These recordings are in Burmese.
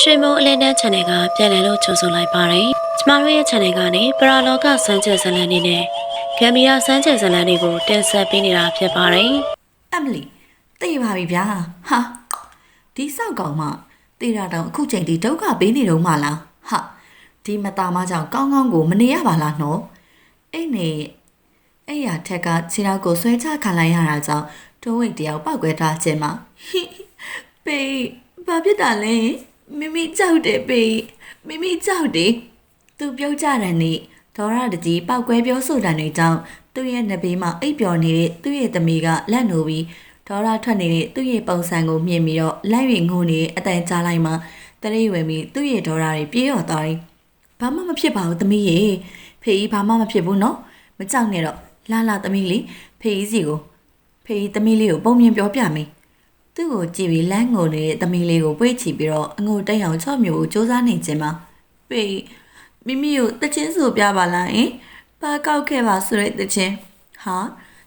ရွှေမိုးအလင်းတန်း channel ကပြန်လည်လို့ကြိုဆိုလိုက်ပါတယ်။ကျမတို့ရဲ့ channel ကနေပရာလောကစမ်းကြယ်ဇာတ်လမ်းတွေနဲ့ဂမ်ဘီယာစမ်းကြယ်ဇာတ်လမ်းတွေကိုတင်ဆက်ပေးနေတာဖြစ်ပါတယ်အမလီသိပါပြီဗျာဟာဒီဆောက်ကောင်မတေတာတောင်အခုချိန်ဒီဒုက္ခပေးနေတော့မှလားဟာဒီမသားမကြောင့်ကောင်းကောင်းကိုမနေရပါလားနော်အဲ့နေအဲ့ရထက်ကခြေထောက်ကိုဆွဲချခံလိုက်ရတာကြောင့်တွန်းဝိတ်တယောက်ပောက်ကွဲထားခြင်းမှာဟိပေဘာဖြစ်တာလဲ မိမိကြောက်တယ်ပေမိမိကြောက်တယ်သူပြုတ်ကြတဲ့နေ့ဒေါရတကြီးပောက်ကွဲပြောဆိုတာတွေကြောင့်သူ့ရဲ့နဘေးမှာအိပ်ပျော်နေတဲ့သူ့ရဲ့သမီးကလက်နိုပြီးဒေါရထွက်နေတဲ့သူ့ရဲ့ပုံစံကိုမြင်ပြီးတော့လက်ရွေငိုနေတဲ့အတန်ကြားလိုက်မှတရိပ်ဝင်ပြီးသူ့ရဲ့ဒေါရတွေပြေးရော်သွားတယ်။ဘာမှမဖြစ်ပါဘူးသမီးရေဖေကြီးဘာမှမဖြစ်ဘူးနော်မကြောက်နဲ့တော့လာလာသမီးလေးဖေကြီးစီကိုဖေကြီးသမီးလေးကိုပုံမြင်ပြောပြမယ်။ သူ့ကိုကြည့်ပြီးလမ်းငိုနေတဲ့သမီးလေးကိုပွေ့ချီပြီးတော့အငိုတက်အောင်ချော့မျိုးကိုစူးစမ်းနေခြင်းမှာဖေကြီးမိမိကိုတချင်းဆိုပြပါလားအင်းပါကောက်ခဲ့ပါဆိုတဲ့တချင်းဟာ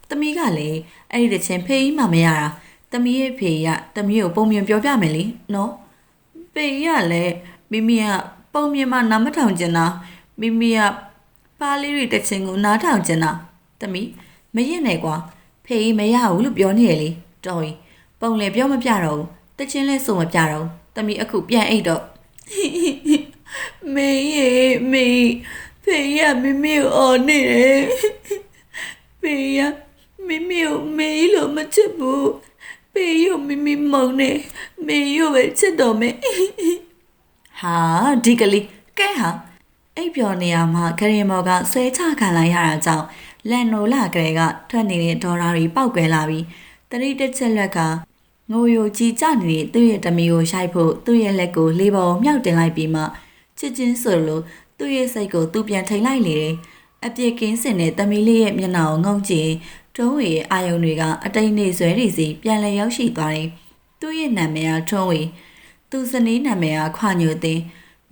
သမီးကလည်းအဲ့ဒီတချင်းဖေကြီးမှမရတာသမီးရဲ့ဖေကြီးကသမီးကိုပုံမြင်ပြောပြမယ်လေနော်ဖေကြီးကလည်းမိမိကပုံမြင်မှနားမထောင်ကျင်တာမိမိကပါလေးတွေတချင်းကိုနားထောင်ကျင်တာသမီးမရက်နဲ့ကွာဖေကြီးမရဘူးလို့ပြောနေရလေတော်ကြီး ပုံလည်းပြောမပြတော့ဘူးတချင်းလည်းဆိုမပြတော့ဘူးသမီးအခုပြန်အိတ်တော့မေရေမေဖေရမမေကိုအော်နေတယ်ဖေရမမေကိုမေလို့မချစ်ဘူးဖေရမမေမုံနေမေရပဲချစ်တော်မေဟာဒီကလေးကဲဟာအိပ်ပျော်နေရမှာဂရင်မော်ကဆွဲချခံလိုက်ရတာကြောင့်လန်နိုလာကလေးကထွက်နေတဲ့ဒေါ်လာတွေပောက်ကွဲလာပြီး တတိတစ်ချက်လက်ကငိုယိုကြည်ကြနေတဲ့သူ့ရဲ့တမီကိုရှိုက်ဖို့သူ့ရဲ့လက်ကိုလေးပေါ်မြောက်တင်လိုက်ပြီးမှချစ်ချင်းဆိုလို့သူ့ရဲ့စိတ်ကိုသူပြန်ထိန်လိုက်လေတယ်။အပြစ်ကင်းစင်တဲ့တမီလေးရဲ့မျက်နှာကိုငုံကြည့်တွန်းဝေရဲ့အာယုံတွေကအတိတ်နေဆွဲတွေစီပြန်လည်ရောက်ရှိသွားတယ်။သူ့ရဲ့နာမည်ကထွန်းဝေသူစနီးနာမည်ကခွာညိုတင်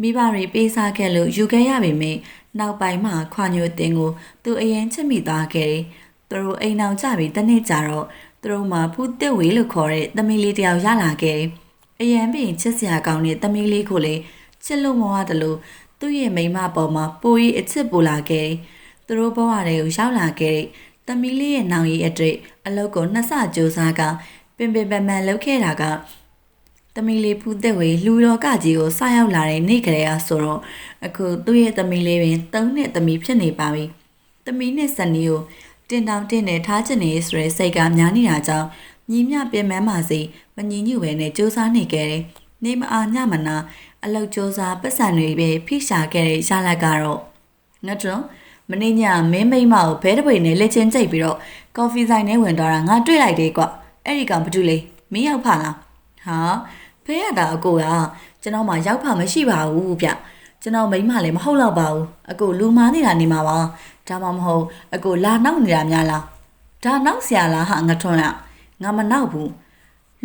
မိဘတွေပေးစားခဲ့လို့ယူခဲ့ရပေမယ့်နောက်ပိုင်းမှာခွာညိုတင်ကိုသူအရင်ချစ်မိသွားခဲ့တယ်။သူတို့အိမ်အောင်ကြပြီးတနေ့ကြာတော့ သူတို့မှဖူးတစ်ဝေလို့ခေါ်တဲ့တမီလေးတယောက်ရလာခဲ့တယ်။အရန်ပြင်ချစ်စရာကောင်းတဲ့တမီလေးကိုလည်းချစ်လို့မဝတယ်လို့သူ့ရဲ့မိန်းမပေါ်မှာပိုရီအချစ်ပူလာခဲ့တယ်။သူတို့ဘဝတွေကိုရောက်လာခဲ့တဲ့တမီလေးရဲ့နောင်ရည်အတွေ့အလုပ်ကိုနှစ်ဆကြိုးစားကပင်ပင်ပန်းပန်းလုပ်ခဲ့တာကတမီလေးဖူးသက်ဝေလူတော်ကကြီးကိုစရောက်လာတဲ့နေ့ကလေးအားဆိုတော့အခုသူ့ရဲ့တမီလေးပင်သုံးနှစ်တမီဖြစ်နေပါပြီ။တမီနဲ့စနီကို တင်တောင်တင်နေထားချင်နေဆိုတဲ့စိတ်ကများနေတာကြောင့်ညီမျှပြင်မန်းပါစေမညီညွတ်ပဲနဲ့စူးစမ်းနေခဲ့တယ်။နေမအားညမနာအလောက်စူးစမ်းပတ်စံတွေပဲဖိရှာခဲ့တဲ့ရလတ်ကတော့ငါတို့မင်းညမင်းမိမ့်မကိုဘဲတပွေနဲ့လက်ချင်းကျိတ်ပြီးတော့ကော်ဖီဆိုင်ထဲဝင်သွားတာငါတွေ့လိုက်တယ်ကွအဲ့ဒီကောင်ဘာတူလဲမင်းရောက်ဖလားဟာဖဲရတာအကိုကကျွန်တော်မှရောက်ဖမရှိပါဘူးဗျ ကျွန်တော်မိမလည်းမဟုတ်တော့ပါဘူးအကိုလူမားနေတာနေမှာပါဒါမှမဟုတ်အကိုလာနောက်နေတာများလားဒါနောက်ဆရာလားဟာငါထွန်းလားငါမနောက်ဘူး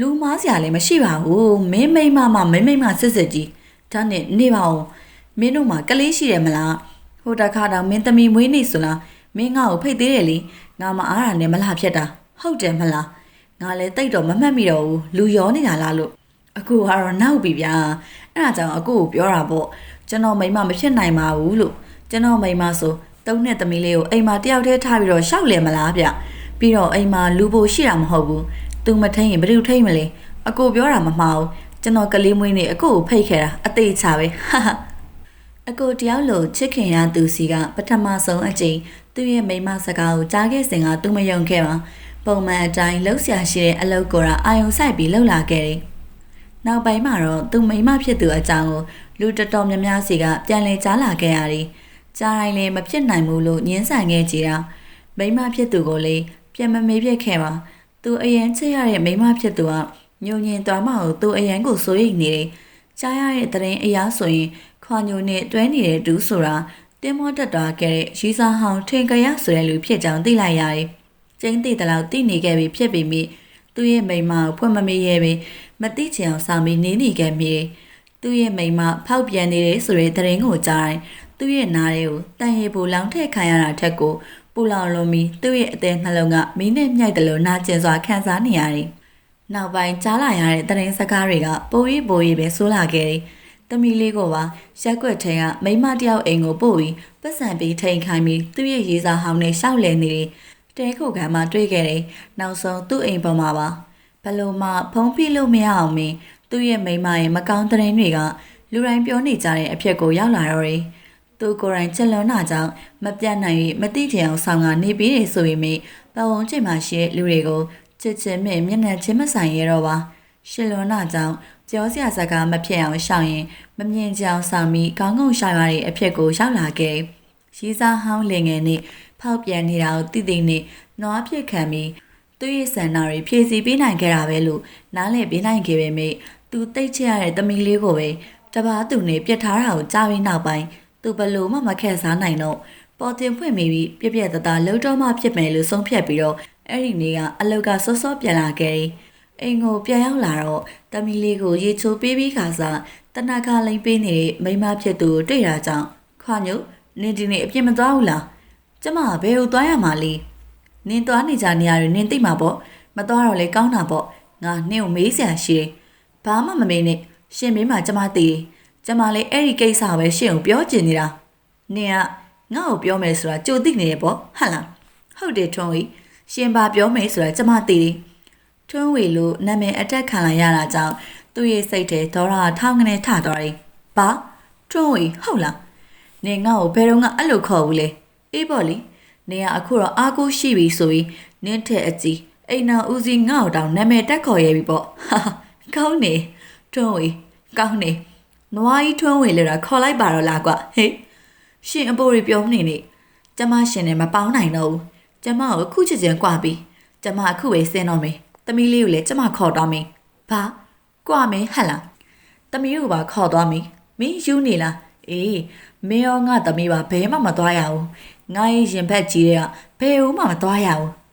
လူမားဆရာလည်းမရှိပါဘူးမင်းမိမမမင်းမိမစစ်စစ်ကြီးဒါနဲ့နေပါဦးမင်းတို့မှာကလေးရှိတယ်မလားဟိုတခါတော့မင်းသမီးမွေးနေဆိုလားမင်းငါ့ကိုဖိတ်သေးတယ်လေငါမအားတာနဲ့မလားဖြစ်တာဟုတ်တယ်မလားငါလည်းတိတ်တော့မမှတ်မိတော့ဘူးလူရောနေတာလားလို့အခုကတော့နောက်ပြီဗျာ အဲ့ဒါကြောင့်အကိုကိုပြောတာပေါ့ကျွန်တော်မိမမဖြစ်နိုင်ပါဘူးလို့ကျွန်တော်မိမဆိုတုံးနဲ့သမီးလေးကိုအိမ်မှာတယောက်တည်းထားပြီးတော့ရှောက်လဲမလားဗျပြီးတော့အိမ်မှာလူပိုရှိတာမဟုတ်ဘူးသူမထိန်ရင်ဘယ်သူထိန်မလဲအကိုပြောတာမမှားဘူးကျွန်တော်ကလေးမွေးနေအကိုကိုဖိတ်ခဲ့တာအသေးချပဲဟာဟာအကိုတယောက်လိုချစ်ခင်ရသူစီကပထမဆုံးအကြိမ်သူ့ရဲ့မိန်းမစကားကိုကြားခဲ့စဉ်ကသူမယုံခဲ့ပါပုံမှန်အတိုင်းလှုပ်ရှားရှိတဲ့အလုပ်ကိုအာယုံဆိုင်ပြီးလှုပ်လာခဲ့တယ် နောက်ပိုင်းမှာတော့သူမိန်းမဖြစ်သူအကြောင်းကိုလူတော်တော်များများစီကပြန်လည်ကြားလာခဲ့ရတယ်ကြားတိုင်းလည်းမဖြစ်နိုင်ဘူးလို့ညင်းဆန်ခဲ့ကြတာမိန်းမဖြစ်သူကိုလည်းပြန်မမေးပြခဲ့ပါသူအရင်ချစ်ရတဲ့မိန်းမဖြစ်သူကညုံညင်သွားမှကိုသူအရန်ကိုစိုးရိမ်နေတယ်။ကြားရတဲ့သတင်းအရာဆိုရင်ခွာညိုနဲ့တွဲနေတဲ့ဒူးဆိုတာတင်းမောတက်သွားခဲ့တဲ့ရီစာဟောင်းထင်ကြရဆိုတဲ့လူဖြစ်ကြောင်းသိလိုက်ရတယ်။ကျင်းသိတဲ့လောက်သိနေခဲ့ပြီဖြစ်ပေမဲ့ သူ့ရဲ့မိန်းမကိုဖွင့်မမေးရဲပဲမသိချင်အောင်စာမေးနေနေခဲ့မိတယ်။သူ့ရဲ့မိန်းမဖောက်ပြန်နေတယ်ဆိုတဲ့သတင်းကိုကြားရင်သူ့ရဲ့နားတွေကိုတန်ရီပူလောင်ထည့်ခံရတာထက်ကိုပူလောင်လွန်ပြီးသူ့ရဲ့အသေးနှလုံးကမင်းနဲ့မြိုက်တယ်လို့နာကျင်စွာခံစားနေရတယ်။နောက်ပိုင်းကြားလာရတဲ့သတင်းစကားတွေကပိုရီပိုရီပဲဆိုးလာခဲ့တယ်။တမီလေးကိုပါရက်ွက်ထဲကမိန်းမတစ်ယောက်အိမ်ကိုပို့ပြီးပတ်စံပြီးထိန်ခိုင်းပြီးသူ့ရဲ့ရေးစာဟောင်းနဲ့ရှောက်လဲနေတယ် တဲခုကမှတွေ့ခဲ့တယ်နောက်ဆုံးသူ့အိမ်ပေါ်မှာပါဘလို့မှဖုံးပြလို့မရအောင်မင်းသူ့ရဲ့မိန်းမရဲ့မကောင်းတဲ့ရင်တွေကလူတိုင်းပြောနေကြတဲ့အဖြစ်ကိုရောက်လာတော့တယ်သူကိုယ်တိုင်ချက်လွန်တာကြောင့်မပြတ်နိုင်၍မတိထင်အောင်ဆောင်ကနေပြီးနေဆိုပေမဲ့ပတ်ဝန်းကျင်မှာရှိတဲ့လူတွေကိုချစ်ချင်းမဲ့မျက်နှာချင်းမဆိုင်ရတော့ပါရှစ်လွန်တာကြောင့်ကြောစရာစကားမဖြစ်အောင်ရှောင်ရင်မမြင်ကြအောင်ဆောင်ပြီးခေါင်းငုံရှာရတဲ့အဖြစ်ကိုရောက်လာခဲ့ ရီးစားဟောင်းလင်ငယ်နဲ့ဖောက်ပြန်နေတာကိုတိတိနဲ့နွားပြစ်ခံပြီးသူ့ရဲ့ဆန္ဒတွေဖြည့်ဆည်းပေးနိုင်ခဲ့တာပဲလို့နားလည်ပေးနိုင်ခဲ့ပေမဲ့သူတိတ်ချရတဲ့တမီလေးကိုပဲတပားသူနဲ့ပြစ်ထားတာကိုကြားပြီးနောက်ပိုင်းသူဘလို့မှမခက်စားနိုင်တော့ပေါ်တင်ဖွင့်မိပြီးပြက်ပြက်တသားလှုပ်တော့မှဖြစ်မယ်လို့ဆုံးဖြတ်ပြီးတော့အဲ့ဒီနေ့ကအလုတ်ကစောစောပြန်လာခဲ့တယ်အိမ်ကိုပြန်ရောက်လာတော့တမီလေးကိုရေချိုးပေးပြီးခါစားတနခါလိမ့်ပေးနေတဲ့မိန်းမဖြစ်သူကိုတွေ့တာကြောင့်ခွာညု နင်ဒီနေ့အပြစ်မသွားဘူးလားကျမကဘယ်ကိုသွားရမှာလဲနင်သွားနေကြနေရတယ်နင်သိမှာပေါ့မသွားတော့လေကောင်းတာပေါ့ငါနင့်ကိုမေးစရာရှိတယ်ဘာမှမမေးနဲ့ရှင်မင်းမကျမသိတယ်ကျမလည်းအဲ့ဒီကိစ္စပဲရှင်ကိုပြောချင်နေတာနင်ကငါ့ကိုပြောမယ်ဆိုတာကြိုသိနေရပေါ့ဟဟလားဟုတ်တယ်ထွန်းဝီရှင်ဘာပြောမယ်ဆိုတာကျမသိတယ်ထွန်းဝေလို့နာမည်အတက်ခံလိုက်ရတာကြောင့်သူ့ရဲ့စိတ်ထဲဒေါရထောင်းကနေထသွားတယ်။ဘာထွန်းဝေဟုတ်လား။ နေငါ့ကိုဘယ်တော့မှအဲ့လိုခေါ်ဘူးလေ။အေးပေါ့လေ။နေကအခုတော့အားကိုးရှိပြီဆိုပြီးနင်းထက်အကြီးအိမ်နာဦးစီးငါ့ကိုတောင်နာမည်တက်ခေါ်ရပြီပေါ့။ဟာကောင်းနေထွန်းဝေကောင်းနေနွားကြီးထွန်းဝေလေတော့ခေါ်လိုက်ပါတော့လားကွဟေးရှင်အပေါ်ရီပြောနေနေကျမရှင်နဲ့မပေါင်းနိုင်တော့ဘူးကျမကိုအခုချက်ချင်းကြွားပြီးကျမအခုပဲဆင်းတော့မယ်သမီးလေးကိုလည်းကျမခေါ်သွားမင်း။ဘာ။ကြွမင်းဟဟလား။သမီးကိုပါခေါ်သွားမင်း။မင်းယူနေလား။ အေးမင်းရောငါသမီးပါဘယ်မှမသွားရဘူး။ငါရဲ့ရင်ဘက်ကြီးတွေကဘယ်ဦးမှမသွားရဘူး